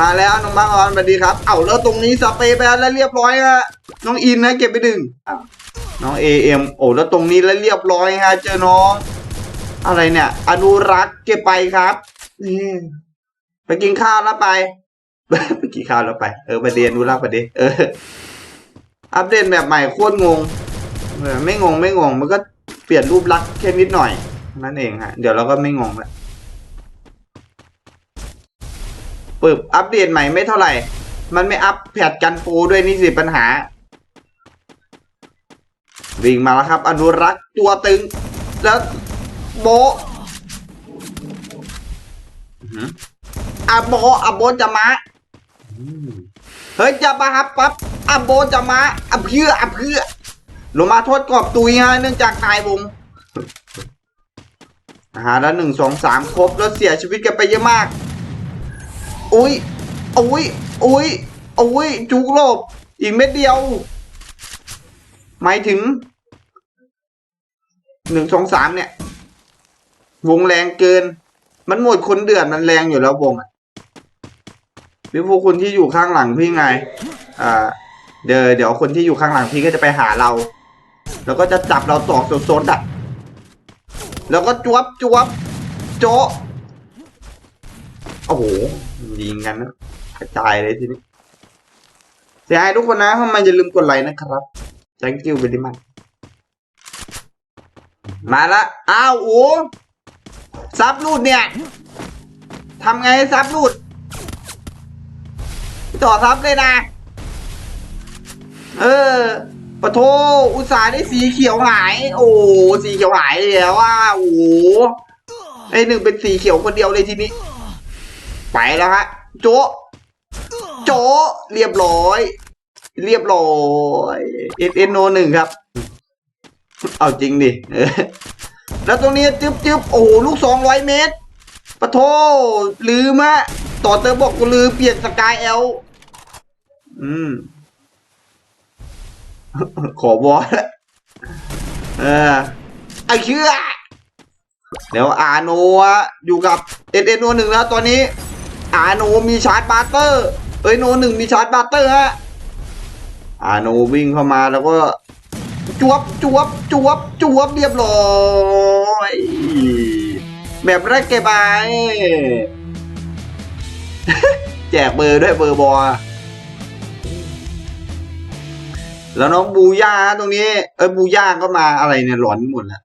มาแล้วน้องบางออนสวัสดีครับ เอาแล้วตรงนี้สเปรย์ไปแล้วเรียบร้อยฮะน้องอินนะเก็บไปดึงน้องเอเอ็มโอ้แล้วตรงนี้แล้วเรียบร้อยฮะเจอน้อง อะไรเนี่ย อนุรักษ์เก็บไปครับไปกินข้าวแล้วไปไปกินข้าวแล้วไปเออประเด็นอนุรักษ์ประเด็นเออ อัปเดตแบบใหม่โคตรงงไม่งงไม่งง มันก็เปลี่ยนรูปลักษณ์แค่นิดหน่อยนั่นเองฮะเดี๋ยวเราก็ไม่งงละ ปึบอัปเดตใหม่ไม่เท่าไหร่ มันไม่อัปแพทกันปูด้วยนี่สิปัญหา วิ่งมาแล้วครับ อนุรักษ์ตัวตึง แล้วโบอื้อหืออะโบอะโบจะมาเฮ้ยจะมาครับปั๊บอะโบจะมาอะเพื่ออะเพื่อลงมาโทษกรอบตุยฮะเนื่องจากตายวงอาหาแล้วหนึ่งสองสามครบแล้วเสียชีวิตกันไปเยอะมาก อุ้ยอุ้ยอุ้ยอุ้ยจุกโลบ อีกเม็ดเดียว หมายถึงหนึ่งสองสามเนี่ย วงแรงเกิน มันหมดคนเดือดมันแรงอยู่แล้ววงอะพี่พวกคุณที่อยู่ข้างหลังพี่ไง อ่า เดี๋ยวเดี๋ยวคนที่อยู่ข้างหลังพี่ก็จะไปหาเรา แล้วก็จะจับเราตอกโซนๆอะแล้วก็จวบจวบโจะโอ้โห ยิงกันนะกระจายเลยทีนี้เสียหายทุกคนนะเข้ามาอย่าลืมกดไลค์นะครับ thank you very much มาละ อ้าวโอ้ซับรูดเนี่ยทำไงให้ซับรูดต่อซับเลยนะ เออปะโทอุตส่าห์ได้สีเขียวหาย โอ้สีเขียวหายแล้วว่าโอ้ไอหนึ่งเป็นสีเขียวคนเดียวเลยทีนี้ ไปแล้วฮะ โจะโจะเรียบร้อย เรียบร้อยเอสเอ็นโนหนึ่งครับ เอาจริงดิแล้วตรงนี้จึ๊บจึ๊บโอ้โหลูกสองร้อยเมตรปะโทลืมอะต่อเติมบอกกูลืมเปลี่ยนสกายเอลอืม ขอบอลแล้วเออไอเชื่อเดี๋ยวอาโนะอยู่กับเอ็นเอ็นโนหนึ่งแล้วตอนนี้ อาโนมีชาร์จบาร์เตอร์เอ้ยโนหนึ่งมีชาร์จบาร์เตอร์ฮะอาโนวิ่งเข้ามาแล้วก็จวบจวบจวบจวบเรียบร้อยแบบแรกเก็บไปแจกเบอร์ด้วยเบอร์บอลแล้วน้องบูย่าตรงนี้ เอ้ยบูย่าก็มาอะไรเนี่ยหลอนหมดแล้ว